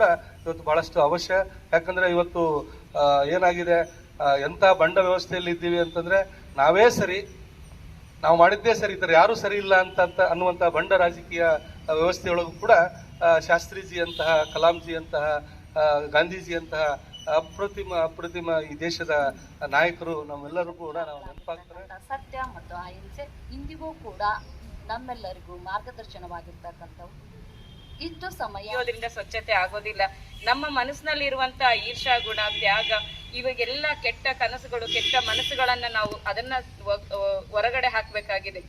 ಕೂಡ ಇವತ್ತು ಬಹಳಷ್ಟು ಅವಶ್ಯ. ಯಾಕಂದ್ರೆ ಇವತ್ತು ಏನಾಗಿದೆ ಎಂಥ ಬಂಡ ವ್ಯವಸ್ಥೆಯಲ್ಲಿ ಇದ್ದೀವಿ ಅಂತಂದ್ರೆ ನಾವೇ ಸರಿ, ನಾವು ಮಾಡಿದ್ದೇ ಸರಿ ಥರ ಯಾರೂ ಸರಿ ಇಲ್ಲ ಅಂತ ಅಂತ ಅನ್ನುವಂಥ ಬಂಡ ರಾಜಕೀಯ ವ್ಯವಸ್ಥೆಯೊಳಗೂ ಕೂಡ ಶಾಸ್ತ್ರೀಜಿಯಂತಹ ಗಾಂಧೀಜಿ ಅಂತಹ ಅಪ್ರತಿಮ ಅಪ್ರತಿಮ ಈ ದೇಶದ ನಾಯಕರು ನಮ್ಮೆಲ್ಲರೂ ಕೂಡ ನಾವು ನೆನಪಾಗ್ತಾರೆ. ಸತ್ಯ ಮತ್ತು ಅಹಿಂಸೆ ಇಂದಿಗೂ ಕೂಡ ನಮ್ಮೆಲ್ಲರಿಗೂ ಮಾರ್ಗದರ್ಶನವಾಗಿರ್ತಕ್ಕಂಥವು. ಇಷ್ಟು ಸಮಯ. ಇರೋದ್ರಿಂದ ಸ್ವಚ್ಛತೆ ಆಗೋದಿಲ್ಲ. ನಮ್ಮ ಮನಸ್ಸಿನಲ್ಲಿ ಇರುವಂತ ಈರ್ಷಾ ಗುಣ ತ್ಯಾಗ ಇವಾಗೆಲ್ಲ ಕೆಟ್ಟ ಕನಸುಗಳು ಕೆಟ್ಟ ಮನಸ್ಸುಗಳನ್ನ ನಾವು ಅದನ್ನ ಹೊರಗಡೆ ಹಾಕ್ಬೇಕಾಗಿದೆ.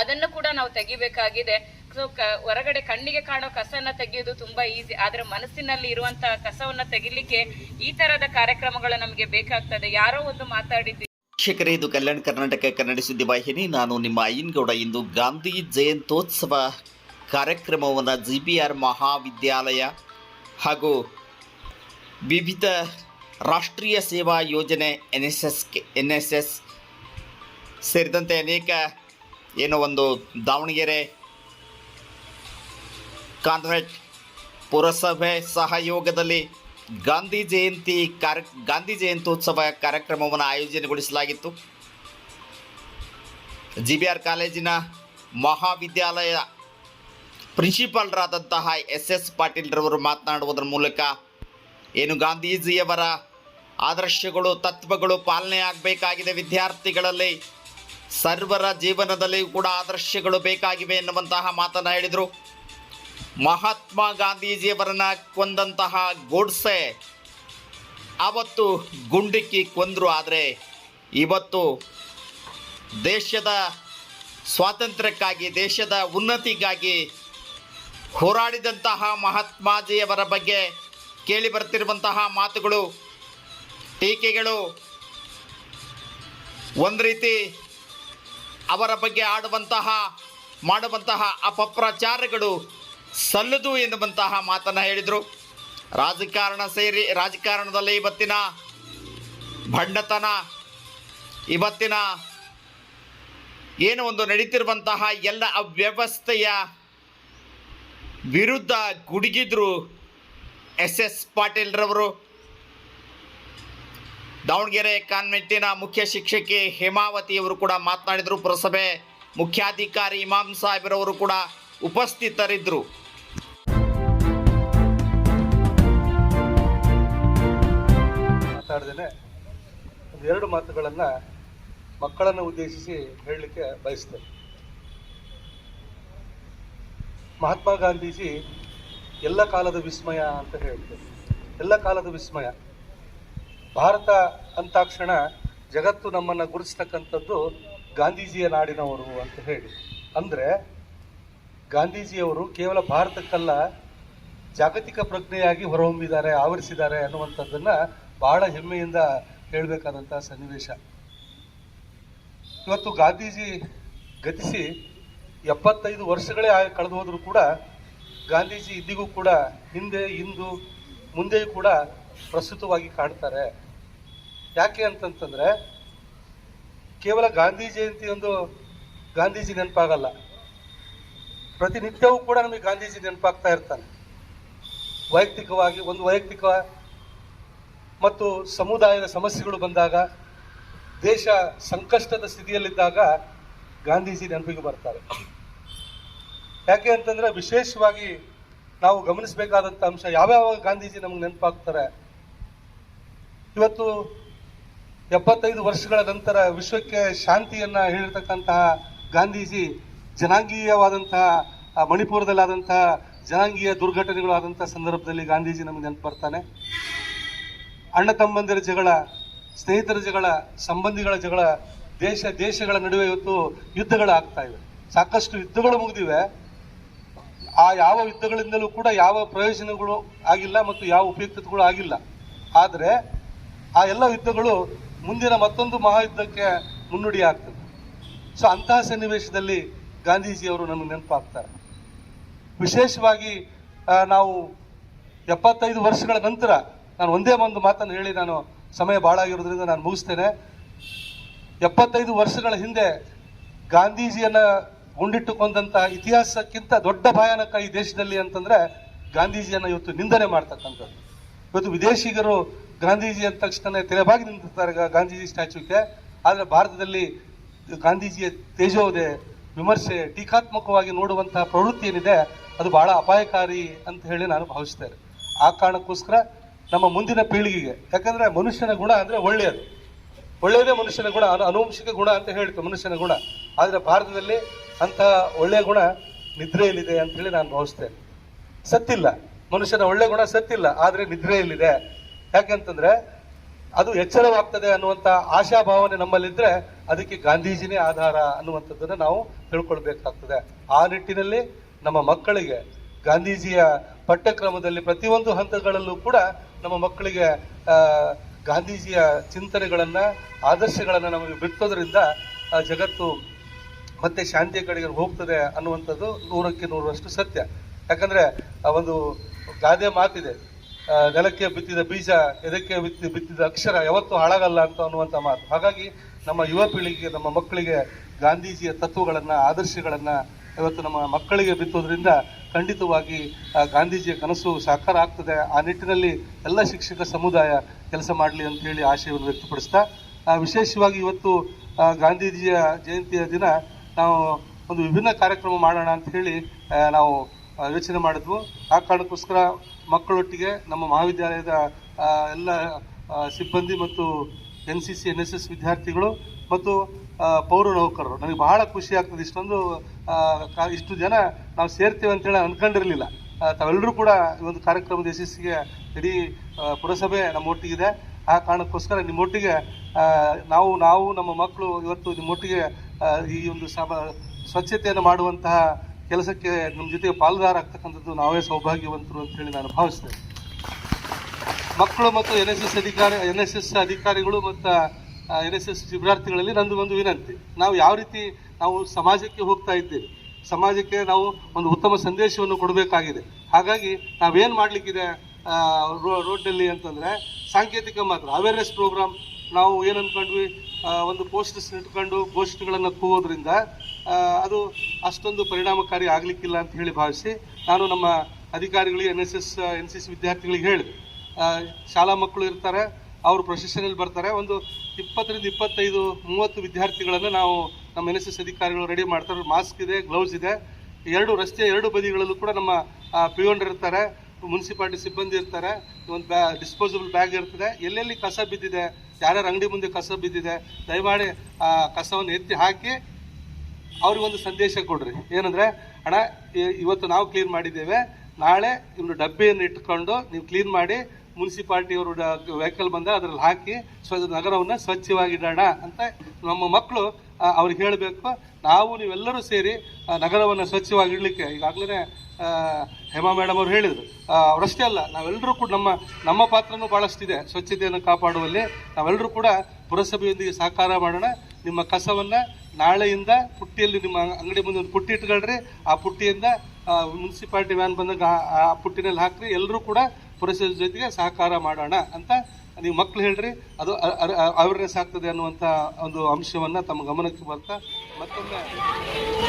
ಅದನ್ನು ಕೂಡ ನಾವು ತೆಗಿಬೇಕಾಗಿದೆ. ಸೊ ಹೊರಗಡೆ ಕಣ್ಣಿಗೆ ಕಾಣೋ ಕಸನ ತೆಗೆಯೋದು ತುಂಬಾ ಈಸಿ ಆದ್ರೆ ಮನಸ್ಸಿನಲ್ಲಿ ಇರುವಂತಹ ಕಸವನ್ನ ತೆಗಿಲಿಕ್ಕೆ ಈ ತರದ ಕಾರ್ಯಕ್ರಮಗಳು ನಮಗೆ ಬೇಕಾಗ್ತದೆ. ಯಾರೋ ಒಂದು ಮಾತಾಡಿದ್ದೀವಿ ವೀಕ್ಷಕರೇ ಇದು ಕಲ್ಯಾಣ ಕರ್ನಾಟಕ ಕನ್ನಡ ಸುದ್ದಿ ವಾಹಿನಿ. ನಾನು ನಿಮ್ಮ ಅಯ್ಯನಗೌಡ ಇಂದು ಗಾಂಧಿ ಜಯಂತ್ಯೋತ್ಸವ ಕಾರ್ಯಕ್ರಮವನ್ನು ಜಿ ಬಿ ಆರ್ ಮಹಾವಿದ್ಯಾಲಯ ಹಾಗೂ ವಿವಿಧ ರಾಷ್ಟ್ರೀಯ ಸೇವಾ ಯೋಜನೆ N S S N S S ಸೇರಿದಂತೆ ಅನೇಕ ಏನೋ ಒಂದು ದಾವಣಗೆರೆ ಕಾನ್ವೆಂಟ್ ಪುರಸಭೆ ಸಹಯೋಗದಲ್ಲಿ ಗಾಂಧಿ ಜಯಂತಿ ಕಾರ್ಯ, ಗಾಂಧಿ ಜಯಂತ್ಯೋತ್ಸವ ಕಾರ್ಯಕ್ರಮವನ್ನು ಆಯೋಜನೆಗೊಳಿಸಲಾಗಿತ್ತು. ಜಿ ಬಿ ಆರ್ ಕಾಲೇಜಿನ ಮಹಾವಿದ್ಯಾಲಯ ಪ್ರಿನ್ಸಿಪಾಲ್ರಾದಂತಹ ಎಸ್ ಎಸ್ ಪಾಟೀಲ್ರವರು ಮಾತನಾಡುವುದರ ಮೂಲಕ ಏನು ಗಾಂಧೀಜಿಯವರ ಆದರ್ಶಗಳು, ತತ್ವಗಳು ಪಾಲನೆ ಆಗಬೇಕಾಗಿದೆ. ವಿದ್ಯಾರ್ಥಿಗಳಲ್ಲಿ, ಸರ್ವರ ಜೀವನದಲ್ಲಿ ಕೂಡ ಆದರ್ಶಗಳು ಬೇಕಾಗಿವೆ ಎನ್ನುವಂತಹ ಮಾತನ್ನು ಹೇಳಿದರು. ಮಹಾತ್ಮ ಗಾಂಧೀಜಿಯವರನ್ನ ಕೊಂದಂತಹ ಗೋಡ್ಸೆ ಅವತ್ತು ಗುಂಡಿಕ್ಕಿ ಕೊಂದರು. ಆದರೆ ಇವತ್ತು ದೇಶದ ಸ್ವಾತಂತ್ರ್ಯಕ್ಕಾಗಿ, ದೇಶದ ಉನ್ನತಿಗಾಗಿ ಹೋರಾಡಿದಂತಹ ಮಹಾತ್ಮಾಜಿಯವರ ಬಗ್ಗೆ ಕೇಳಿ ಬರ್ತಿರುವಂತಹ ಮಾತುಗಳು, ಟೀಕೆಗಳು, ಒಂದು ರೀತಿ ಅವರ ಬಗ್ಗೆ ಆಡುವಂತಹ, ಮಾಡುವಂತಹ ಅಪಪ್ರಚಾರಗಳು ಸಲ್ಲದು ಎನ್ನುವಂತಹ ಮಾತನ್ನು ಹೇಳಿದರು. ರಾಜಕಾರಣ ಸೇರಿ, ರಾಜಕಾರಣದಲ್ಲಿ ಇವತ್ತಿನ ಭಂಡತನ, ಇವತ್ತಿನ ಏನು ಒಂದು ನಡೀತಿರುವಂತಹ ಎಲ್ಲ ಅವ್ಯವಸ್ಥೆಯ ವಿರುದ್ಧ ಗುಡುಗಿದ್ರು ಎಸ್ ಎಸ್ ಪಾಟೀಲ್ರವರು. ದಾವಣಗೆರೆ ಕಾನ್ವೆಂಟಿನ ಮುಖ್ಯ ಶಿಕ್ಷಕಿ ಹೇಮಾವತಿಯವರು ಕೂಡ ಮಾತನಾಡಿದರು. ಪುರಸಭೆ ಮುಖ್ಯಾಧಿಕಾರಿ ಇಮಾಮ್ ಸಾಹೇಬ್ರವರು ಕೂಡ ಉಪಸ್ಥಿತರಿದ್ದರು. ಎರಡು ಮಾತುಗಳನ್ನು ಮಕ್ಕಳನ್ನು ಉದ್ದೇಶಿಸಿ ಹೇಳಲಿಕ್ಕೆ ಬಯಸ್ತೇನೆ. ಮಹಾತ್ಮ ಗಾಂಧೀಜಿ ಎಲ್ಲ ಕಾಲದ ವಿಸ್ಮಯ ಅಂತ ಹೇಳ್ತೇವೆ ಎಲ್ಲ ಕಾಲದ ವಿಸ್ಮಯ. ಭಾರತ ಅಂತಾಕ್ಷಣ ಜಗತ್ತು ನಮ್ಮನ್ನು ಗುರುತಿಸ್ತಕ್ಕಂಥದ್ದು ಗಾಂಧೀಜಿಯ ನಾಡಿನವರು ಅಂತ ಹೇಳಿ. ಅಂದರೆ ಗಾಂಧೀಜಿಯವರು ಕೇವಲ ಭಾರತಕ್ಕಲ್ಲ, ಜಾಗತಿಕ ಪ್ರಜ್ಞೆಯಾಗಿ ಹೊರಹೊಮ್ಮಿದ್ದಾರೆ, ಆವರಿಸಿದ್ದಾರೆ ಅನ್ನುವಂಥದ್ದನ್ನು ಬಹಳ ಹೆಮ್ಮೆಯಿಂದ ಹೇಳಬೇಕಾದಂಥ ಸನ್ನಿವೇಶ. ಇವತ್ತು ಗಾಂಧೀಜಿ ಗತಿಸಿ ಎಪ್ಪತ್ತೈದು ವರ್ಷಗಳೇ ಕಳೆದು ಹೋದರೂ ಕೂಡ ಗಾಂಧೀಜಿ ಇದ್ದಿಗೂ ಕೂಡ ಹಿಂದೆ, ಇಂದು, ಮುಂದೆ ಕೂಡ ಪ್ರಸ್ತುತವಾಗಿ ಕಾಣ್ತಾರೆ. ಯಾಕೆ ಅಂತಂತಂದರೆ, ಕೇವಲ ಗಾಂಧಿ ಜಯಂತಿ ಒಂದು ಗಾಂಧೀಜಿ ನೆನಪಾಗಲ್ಲ. ಪ್ರತಿನಿತ್ಯವೂ ಕೂಡ ನಮಗೆ ಗಾಂಧೀಜಿ ನೆನಪಾಗ್ತಾ ಇರ್ತಾನೆ. ವೈಯಕ್ತಿಕವಾಗಿ, ಒಂದು ವೈಯಕ್ತಿಕ ಮತ್ತು ಸಮುದಾಯದ ಸಮಸ್ಯೆಗಳು ಬಂದಾಗ, ದೇಶ ಸಂಕಷ್ಟದ ಸ್ಥಿತಿಯಲ್ಲಿದ್ದಾಗ ಗಾಂಧೀಜಿ ನೆನಪಿಗೆ ಬರ್ತಾರೆ. ಯಾಕೆ ಅಂತಂದ್ರೆ ವಿಶೇಷವಾಗಿ ನಾವು ಗಮನಿಸಬೇಕಾದಂಥ ಅಂಶ ಯಾವ್ಯಾವ ಗಾಂಧೀಜಿ ನಮ್ಗೆ ನೆನಪಾಗ್ತಾರೆ? ಇವತ್ತು ಎಪ್ಪತ್ತೈದು ವರ್ಷಗಳ ನಂತರ ವಿಶ್ವಕ್ಕೆ ಶಾಂತಿಯನ್ನ ಹೇಳಿರ್ತಕ್ಕಂತಹ ಗಾಂಧೀಜಿ ಜನಾಂಗೀಯವಾದಂತಹ ಮಣಿಪುರದಲ್ಲಾದಂತಹ ಜನಾಂಗೀಯ ದುರ್ಘಟನೆಗಳು ಆದಂತಹ ಸಂದರ್ಭದಲ್ಲಿ ಗಾಂಧೀಜಿ ನಮಗೆ ನೆನಪು ಬರ್ತಾನೆ. ಅಣ್ಣ ತಮ್ಮಂದಿರ ಜಗಳ, ಸ್ನೇಹಿತರ ಜಗಳ, ಸಂಬಂಧಿಗಳ ಜಗಳ ದೇಶ, ದೇಶಗಳ ನಡುವೆ ಇವತ್ತು ಯುದ್ಧಗಳಾಗ್ತಾ ಇವೆ. ಸಾಕಷ್ಟು ಯುದ್ಧಗಳು ಮುಗಿದಿವೆ. ಆ ಯಾವ ಯುದ್ಧಗಳಿಂದಲೂ ಕೂಡ ಯಾವ ಪ್ರಯೋಜನಗಳು ಆಗಿಲ್ಲ ಮತ್ತು ಯಾವ ಉಪಯುಕ್ತತೆಗಳು ಆಗಿಲ್ಲ. ಆದರೆ ಆ ಎಲ್ಲ ಯುದ್ಧಗಳು ಮುಂದಿನ ಮತ್ತೊಂದು ಮಹಾಯುದ್ಧಕ್ಕೆ ಮುನ್ನುಡಿ ಆಗ್ತದೆ ಸೊ ಅಂತಹ ಸನ್ನಿವೇಶದಲ್ಲಿ ಗಾಂಧೀಜಿಯವರು ನಮಗೆ ನೆನಪಾಗ್ತಾರೆ. ವಿಶೇಷವಾಗಿ ನಾವು ಎಪ್ಪತ್ತೈದು ವರ್ಷಗಳ ನಂತರ ನಾನು ಒಂದೇ ಒಂದು ಮಾತನ್ನು ಹೇಳಿ ನಾನು ಸಮಯ ಭಾಳ ಆಗಿರೋದ್ರಿಂದ ನಾನು ಮುಗಿಸ್ತೇನೆ. ಎಪ್ಪತ್ತೈದು ವರ್ಷಗಳ ಹಿಂದೆ ಗಾಂಧೀಜಿಯನ್ನ ಗುಂಡಿಟ್ಟುಕೊಂಡಂತ ಇತಿಹಾಸಕ್ಕಿಂತ ದೊಡ್ಡ ಭಯಾನಕ ಈ ದೇಶದಲ್ಲಿ ಅಂತಂದ್ರೆ ಗಾಂಧೀಜಿಯನ್ನ ಇವತ್ತು ನಿಂದನೆ ಮಾಡ್ತಕ್ಕಂಥದ್ದು. ಇವತ್ತು ವಿದೇಶಿಗರು ಗಾಂಧೀಜಿ ಅಂದ ತಕ್ಷಣ ತಲೆಬಾಗಿ ನಿಂತಿರ್ತಾರೆ ಗಾಂಧೀಜಿ ಸ್ಟ್ಯಾಚ್ಯೂಗೆ. ಆದರೆ ಭಾರತದಲ್ಲಿ ಗಾಂಧೀಜಿಯ ತೇಜೋದೆ ವಿಮರ್ಶೆ ಟೀಕಾತ್ಮಕವಾಗಿ ನೋಡುವಂತಹ ಪ್ರವೃತ್ತಿ ಏನಿದೆ, ಅದು ಬಹಳ ಅಪಾಯಕಾರಿ ಅಂತ ಹೇಳಿ ನಾನು ಭಾವಿಸ್ತೇನೆ. ಆ ಕಾರಣಕ್ಕೋಸ್ಕರ ನಮ್ಮ ಮುಂದಿನ ಪೀಳಿಗೆಗೆ, ಯಾಕಂದ್ರೆ ಮನುಷ್ಯನ ಗುಣ ಅಂದ್ರೆ ಒಳ್ಳೆಯದು. ಒಳ್ಳೆಯದೇ ಮನುಷ್ಯನ ಗುಣ, ಅನು ಅನುವಂಶಿಕ ಗುಣ ಅಂತ ಹೇಳ್ತು ಮನುಷ್ಯನ ಗುಣ. ಆದರೆ ಭಾರತದಲ್ಲಿ ಅಂತಹ ಒಳ್ಳೆಯ ಗುಣ ನಿದ್ರೆಯಲ್ಲಿದೆ ಅಂತ ಹೇಳಿ ನಾನು ಭಾವಿಸ್ತೇನೆ. ಸತ್ತಿಲ್ಲ. ಮನುಷ್ಯನ ಒಳ್ಳೆ ಗುಣ ಸತ್ತಿಲ್ಲ, ಆದರೆ ನಿದ್ರೆಯಲ್ಲಿದೆ. ಯಾಕಂತಂದ್ರೆ ಅದು ಎಚ್ಚರವಾಗ್ತದೆ ಅನ್ನುವಂತ ಆಶಾಭಾವನೆ ನಮ್ಮಲ್ಲಿದ್ರೆ ಅದಕ್ಕೆ ಗಾಂಧೀಜಿನೇ ಆಧಾರ ಅನ್ನುವಂಥದ್ದನ್ನು ನಾವು ತಿಳ್ಕೊಳ್ಬೇಕಾಗ್ತದೆ. ಆ ನಿಟ್ಟಿನಲ್ಲಿ ನಮ್ಮ ಮಕ್ಕಳಿಗೆ ಗಾಂಧೀಜಿಯ ಪಠ್ಯಕ್ರಮದಲ್ಲಿ ಪ್ರತಿಯೊಂದು ಹಂತಗಳಲ್ಲೂ ಕೂಡ ನಮ್ಮ ಮಕ್ಕಳಿಗೆ ಗಾಂಧೀಜಿಯ ಚಿಂತನೆಗಳನ್ನು ಆದರ್ಶಗಳನ್ನು ನಮಗೆ ಬಿತ್ತೋದ್ರಿಂದ ಆ, ಜಗತ್ತು ಮತ್ತೆ ಶಾಂತಿಯ ಕಡೆಗೆ ಹೋಗ್ತದೆ ಅನ್ನುವಂಥದ್ದು ನೂರಕ್ಕೆ ನೂರರಷ್ಟು ಸತ್ಯ. ಯಾಕಂದ್ರೆ ಆ ಒಂದು ಗಾದೆ ಮಾತಿದೆ ನೆಲಕ್ಕೆ ಬಿತ್ತಿದ ಬೀಜ ಎದಕ್ಕೆ ಬಿತ್ತಿ ಬಿತ್ತಿದ ಅಕ್ಷರ ಯಾವತ್ತೂ ಹಾಳಾಗಲ್ಲ ಅಂತ ಅನ್ನುವಂಥ ಮಾತು. ಹಾಗಾಗಿ ನಮ್ಮ ಯುವ ಪೀಳಿಗೆಗೆ ನಮ್ಮ ಮಕ್ಕಳಿಗೆ ಗಾಂಧೀಜಿಯ ತತ್ವಗಳನ್ನು ಆದರ್ಶಗಳನ್ನ ಇವತ್ತು ನಮ್ಮ ಮಕ್ಕಳಿಗೆ ಬಿತ್ತೋದ್ರಿಂದ ಖಂಡಿತವಾಗಿ ಗಾಂಧೀಜಿಯ ಕನಸು ಸಾಕಾರ ಆಗ್ತದೆ. ಆ ನಿಟ್ಟಿನಲ್ಲಿ ಎಲ್ಲ ಶಿಕ್ಷಕ ಸಮುದಾಯ ಕೆಲಸ ಮಾಡಲಿ ಅಂತ ಹೇಳಿ ಆಶಯವನ್ನು ವ್ಯಕ್ತಪಡಿಸ್ತಾ ವಿಶೇಷವಾಗಿ ಇವತ್ತು ಗಾಂಧೀಜಿಯ ಜಯಂತಿಯ ದಿನ ನಾವು ಒಂದು ವಿಭಿನ್ನ ಕಾರ್ಯಕ್ರಮ ಮಾಡೋಣ ಅಂತ ಹೇಳಿ ನಾವು ಯೋಚನೆ ಮಾಡಿದ್ವು. ಆ ಕಾರಣಕ್ಕೋಸ್ಕರ ಮಕ್ಕಳೊಟ್ಟಿಗೆ ನಮ್ಮ ಮಹಾವಿದ್ಯಾಲಯದ ಎಲ್ಲ ಸಿಬ್ಬಂದಿ ಮತ್ತು N C C, N S S ವಿದ್ಯಾರ್ಥಿಗಳು ಮತ್ತು ಪೌರ ನೌಕರರು. ನನಗೆ ಬಹಳ ಖುಷಿ ಆಗ್ತದೆ ಇಷ್ಟೊಂದು ಇಷ್ಟು ಜನ ನಾವು ಸೇರ್ತೇವೆ ಅಂತೇಳಿ ಅನ್ಕೊಂಡಿರಲಿಲ್ಲ. ತಾವೆಲ್ಲರೂ ಕೂಡ ಈ ಒಂದು ಕಾರ್ಯಕ್ರಮದ ಯಶಸ್ಸಿಗೆ ಇಡೀ ಪುರಸಭೆ ನಮ್ಮೊಟ್ಟಿಗಿದೆ. ಆ ಕಾರಣಕ್ಕೋಸ್ಕರ ನಿಮ್ಮೊಟ್ಟಿಗೆ ನಾವು ನಾವು, ನಮ್ಮ ಮಕ್ಕಳು ಇವತ್ತು ನಿಮ್ಮೊಟ್ಟಿಗೆ ಈ ಒಂದು ಸಭ, ಸ್ವಚ್ಛತೆಯನ್ನು ಮಾಡುವಂತಹ ಕೆಲಸಕ್ಕೆ ನಮ್ಮ ಜೊತೆಗೆ ಪಾಲುದಾರ ಆಗ್ತಕ್ಕಂಥದ್ದು ನಾವೇ ಸೌಭಾಗ್ಯವಂತರು ಅಂತ ಹೇಳಿ ನಾನು ಭಾವಿಸ್ತೇನೆ. ಮಕ್ಕಳು ಮತ್ತು ಎನ್ ಎಸ್ ಎಸ್ ಅಧಿಕಾರಿ ಎನ್ ಎಸ್ ಎಸ್ ಅಧಿಕಾರಿಗಳು ಮತ್ತು ಎನ್ ಎಸ್ ಎಸ್ ವಿದ್ಯಾರ್ಥಿಗಳಲ್ಲಿ ನಂದು ಒಂದು ವಿನಂತಿ. ನಾವು ಯಾವ ರೀತಿ ನಾವು ಸಮಾಜಕ್ಕೆ ಹೋಗ್ತಾ ಇದ್ದೇವೆ, ಸಮಾಜಕ್ಕೆ ನಾವು ಒಂದು ಉತ್ತಮ ಸಂದೇಶವನ್ನು ಕೊಡಬೇಕಾಗಿದೆ. ಹಾಗಾಗಿ ನಾವೇನು ಮಾಡಲಿಕ್ಕಿದೆ ರೋಡ್ನಲ್ಲಿ ಅಂತಂದರೆ ಸಾಂಕೇತಿಕ ಮಾತ್ರ ಅವೇರ್ನೆಸ್ ಪ್ರೋಗ್ರಾಮ್ ನಾವು ಏನು ಅಂದ್ಕೊಂಡ್ವಿ ಒಂದು ಪೋಸ್ಟರ್ಸ್ ಇಟ್ಕೊಂಡು ಪೋಸ್ಟ್ಗಳನ್ನು ಕೂಗೋದ್ರಿಂದ ಅದು ಅಷ್ಟೊಂದು ಪರಿಣಾಮಕಾರಿ ಆಗಲಿಕ್ಕಿಲ್ಲ ಅಂತ ಹೇಳಿ ಭಾವಿಸಿ, ನಾನು ನಮ್ಮ ಅಧಿಕಾರಿಗಳಿಗೆ N S S N C C ವಿದ್ಯಾರ್ಥಿಗಳಿಗೆ ಹೇಳಿದೆ. ಶಾಲಾ ಮಕ್ಕಳು ಇರ್ತಾರೆ, ಅವರು ಪ್ರೊಸೆಷನಲ್ಲಿ ಬರ್ತಾರೆ. ಒಂದು ಇಪ್ಪತ್ತರಿಂದ ಇಪ್ಪತ್ತೈದು, ಮೂವತ್ತು ವಿದ್ಯಾರ್ಥಿಗಳನ್ನು ನಾವು ನಮ್ಮ ಎನ್ ಎಸ್ ಎಸ್ ಅಧಿಕಾರಿಗಳು ರೆಡಿ ಮಾಡ್ತಾರೆ. ಮಾಸ್ಕ್ ಇದೆ ಗ್ಲೌಸ್ ಇದೆ. ಎರಡು ರಸ್ತೆ ಎರಡು ಬದಿಗಳಲ್ಲೂ ಕೂಡ ನಮ್ಮ ಪಿಯೋನ್ರ್ ಇರ್ತಾರೆ. ಮುನ್ಸಿಪಾಲ್ಟಿ ಸಿಬ್ಬಂದಿ ಇರ್ತಾರೆ. ಒಂದು ಬ್ಯಾ ಡಿಸ್ಪೋಸಬಲ್ ಬ್ಯಾಗ್ ಇರ್ತದೆ. ಎಲ್ಲೆಲ್ಲಿ ಕಸ ಬಿದ್ದಿದೆ, ಯಾರ್ಯಾರ ಅಂಗಡಿ ಮುಂದೆ ಕಸ ಬಿದ್ದಿದೆ, ದಯಮಾಡಿ, ಆ, ಕಸವನ್ನು ಎತ್ತಿ ಹಾಕಿ ಅವ್ರಿಗೊಂದು ಸಂದೇಶ ಕೊಡ್ರಿ. ಏನಂದ್ರೆ, ಅಣ್ಣ ಇವತ್ತು ನಾವು ಕ್ಲೀನ್ ಮಾಡಿದ್ದೇವೆ. ನಾಳೆ ಇನ್ನು ಡಬ್ಬಿಯನ್ನು ಇಟ್ಕೊಂಡು ನೀವು ಕ್ಲೀನ್ ಮಾಡಿ ಮುನ್ಸಿಪಾಲ್ಟಿ ಅವರು ವೆಹಿಕಲ್ ಬಂದ, ಅದ್ರಲ್ಲಿ ಹಾಕಿ ಸ್ವ ನಗರವನ್ನು ಸ್ವಚ್ಛವಾಗಿಡೋಣ ಅಂತ ನಮ್ಮ ಮಕ್ಕಳು ಅವ್ರಿಗೆ ಹೇಳಬೇಕು. ನಾವು ನೀವೆಲ್ಲರೂ ಸೇರಿ ನಗರವನ್ನು ಸ್ವಚ್ಛವಾಗಿ ಇಡಲಿಕ್ಕೆ ಈಗಾಗಲೇ ಹೇಮಾ ಮೇಡಮ್ ಅವರು ಹೇಳಿದರು. ಅವರಷ್ಟೇ ಅಲ್ಲ, ನಾವೆಲ್ಲರೂ ಕೂಡ ನಮ್ಮ ನಮ್ಮ ಪಾತ್ರನೂ ಭಾಳಷ್ಟಿದೆ ಸ್ವಚ್ಛತೆಯನ್ನು ಕಾಪಾಡುವಲ್ಲಿ. ನಾವೆಲ್ಲರೂ ಕೂಡ ಪುರಸಭೆಯೊಂದಿಗೆ ಸಹಕಾರ ಮಾಡೋಣ. ನಿಮ್ಮ ಕಸವನ್ನು ನಾಳೆಯಿಂದ ಪುಟ್ಟಿಯಲ್ಲಿ ನಿಮ್ಮ ಅಂಗಡಿ ಮುಂದೆ ಒಂದು ಪುಟ್ಟಿ ಇಟ್ಕೊಳ್ರಿ. ಆ ಪುಟ್ಟಿಯಿಂದ ಮುನ್ಸಿಪಾಲ್ಟಿ ವ್ಯಾನ್ ಬಂದಾಗ ಆ ಪುಟ್ಟಿನಲ್ಲಿ ಹಾಕ್ರಿ. ಎಲ್ಲರೂ ಕೂಡ ಪುರಸಭೆ ಜೊತೆಗೆ ಸಹಕಾರ ಮಾಡೋಣ ಅಂತ ನೀವು ಮಕ್ಕಳು ಹೇಳ್ರಿ. ಅದು ಅವೇರ್ನೆಸ್ ಆಗ್ತದೆ ಅನ್ನುವಂಥ ಒಂದು ಅಂಶವನ್ನು ತಮ್ಮ ಗಮನಕ್ಕೆ ಬರ್ತಾ ಮತ್ತೊಮ್ಮೆ